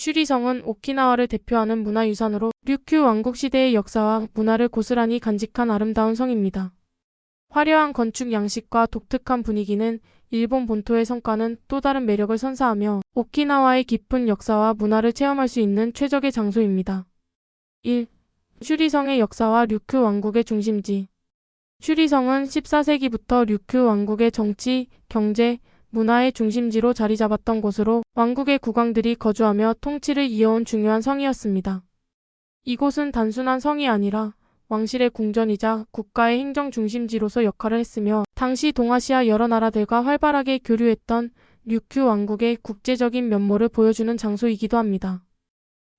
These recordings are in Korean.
슈리성은 오키나와를 대표하는 문화유산으로 류큐 왕국 시대의 역사와 문화를 고스란히 간직한 아름다운 성입니다. 화려한 건축 양식과 독특한 분위기는 일본 본토의 성과는 또 다른 매력을 선사하며 오키나와의 깊은 역사와 문화를 체험할 수 있는 최적의 장소입니다. 1. 슈리성의 역사와 류큐 왕국의 중심지 슈리성은 14세기부터 류큐 왕국의 정치, 경제, 문화의 중심지로 자리 잡았던 곳으로 왕국의 국왕들이 거주하며 통치를 이어온 중요한 성이었습니다. 이곳은 단순한 성이 아니라 왕실의 궁전이자 국가의 행정 중심지로서 역할을 했으며 당시 동아시아 여러 나라들과 활발하게 교류했던 류큐 왕국의 국제적인 면모를 보여주는 장소이기도 합니다.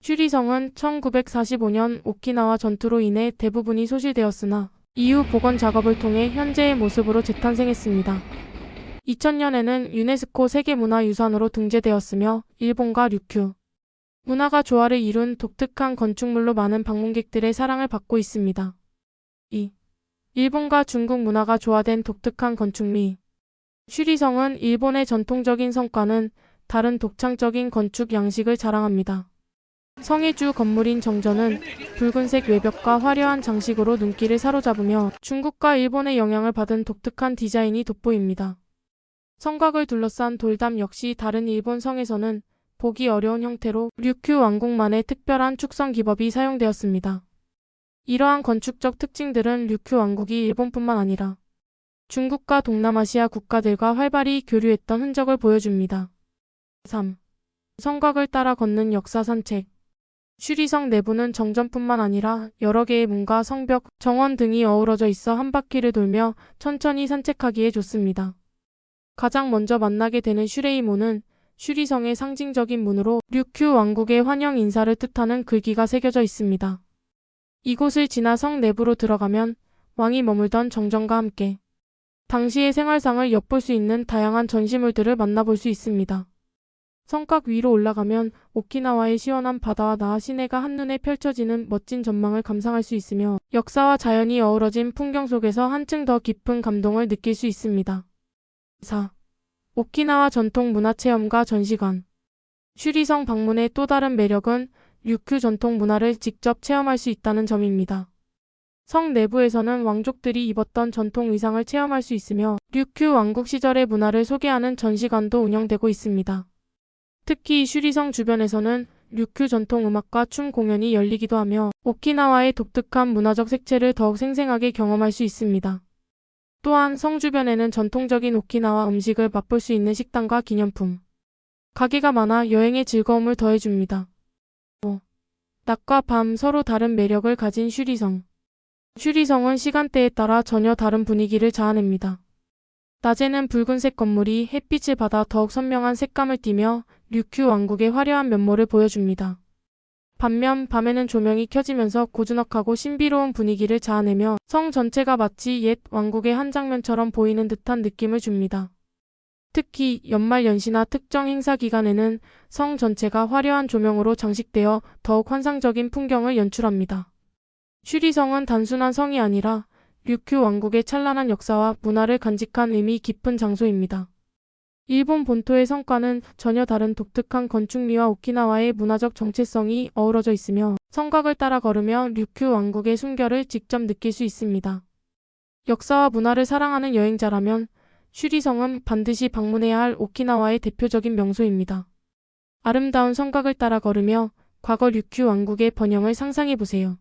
슈리성은 1945년 오키나와 전투로 인해 대부분이 소실되었으나 이후 복원 작업을 통해 현재의 모습으로 재탄생했습니다. 2000년에는 유네스코 세계문화유산으로 등재되었으며 일본과 류큐 문화가 조화를 이룬 독특한 건축물로 많은 방문객들의 사랑을 받고 있습니다. 2. 일본과 중국 문화가 조화된 독특한 건축미 슈리성은 일본의 전통적인 성과는 다른 독창적인 건축 양식을 자랑합니다. 성의 주 건물인 정전은 붉은색 외벽과 화려한 장식으로 눈길을 사로잡으며 중국과 일본의 영향을 받은 독특한 디자인이 돋보입니다. 성곽을 둘러싼 돌담 역시 다른 일본 성에서는 보기 어려운 형태로 류큐 왕국만의 특별한 축성 기법이 사용되었습니다. 이러한 건축적 특징들은 류큐 왕국이 일본뿐만 아니라 중국과 동남아시아 국가들과 활발히 교류했던 흔적을 보여줍니다. 3. 성곽을 따라 걷는 역사 산책 슈리성 내부는 정전뿐만 아니라 여러 개의 문과 성벽, 정원 등이 어우러져 있어 한 바퀴를 돌며 천천히 산책하기에 좋습니다. 가장 먼저 만나게 되는 슈레이모는 슈리성의 상징적인 문으로 류큐 왕국의 환영 인사를 뜻하는 글귀가 새겨져 있습니다. 이곳을 지나 성 내부로 들어가면 왕이 머물던 정전과 함께 당시의 생활상을 엿볼 수 있는 다양한 전시물들을 만나볼 수 있습니다. 성곽 위로 올라가면 오키나와의 시원한 바다와 나하 시내가 한눈에 펼쳐지는 멋진 전망을 감상할 수 있으며 역사와 자연이 어우러진 풍경 속에서 한층 더 깊은 감동을 느낄 수 있습니다. 4. 오키나와 전통 문화체험과 전시관 슈리성 방문의 또 다른 매력은 류큐 전통 문화를 직접 체험할 수 있다는 점입니다. 성 내부에서는 왕족들이 입었던 전통 의상을 체험할 수 있으며 류큐 왕국 시절의 문화를 소개하는 전시관도 운영되고 있습니다. 특히 슈리성 주변에서는 류큐 전통 음악과 춤 공연이 열리기도 하며 오키나와의 독특한 문화적 색채를 더욱 생생하게 경험할 수 있습니다. 또한 성 주변에는 전통적인 오키나와 음식을 맛볼 수 있는 식당과 기념품, 가게가 많아 여행의 즐거움을 더해줍니다. 5. 낮과 밤 서로 다른 매력을 가진 슈리성. 슈리성은 시간대에 따라 전혀 다른 분위기를 자아냅니다. 낮에는 붉은색 건물이 햇빛을 받아 더욱 선명한 색감을 띠며 류큐 왕국의 화려한 면모를 보여줍니다. 반면 밤에는 조명이 켜지면서 고즈넉하고 신비로운 분위기를 자아내며 성 전체가 마치 옛 왕국의 한 장면처럼 보이는 듯한 느낌을 줍니다. 특히 연말 연시나 특정 행사 기간에는 성 전체가 화려한 조명으로 장식되어 더욱 환상적인 풍경을 연출합니다. 슈리성은 단순한 성이 아니라 류큐 왕국의 찬란한 역사와 문화를 간직한 의미 깊은 장소입니다. 일본 본토의 성과는 전혀 다른 독특한 건축미와 오키나와의 문화적 정체성이 어우러져 있으며 성곽을 따라 걸으며 류큐 왕국의 숨결을 직접 느낄 수 있습니다. 역사와 문화를 사랑하는 여행자라면 슈리성은 반드시 방문해야 할 오키나와의 대표적인 명소입니다. 아름다운 성곽을 따라 걸으며 과거 류큐 왕국의 번영을 상상해 보세요.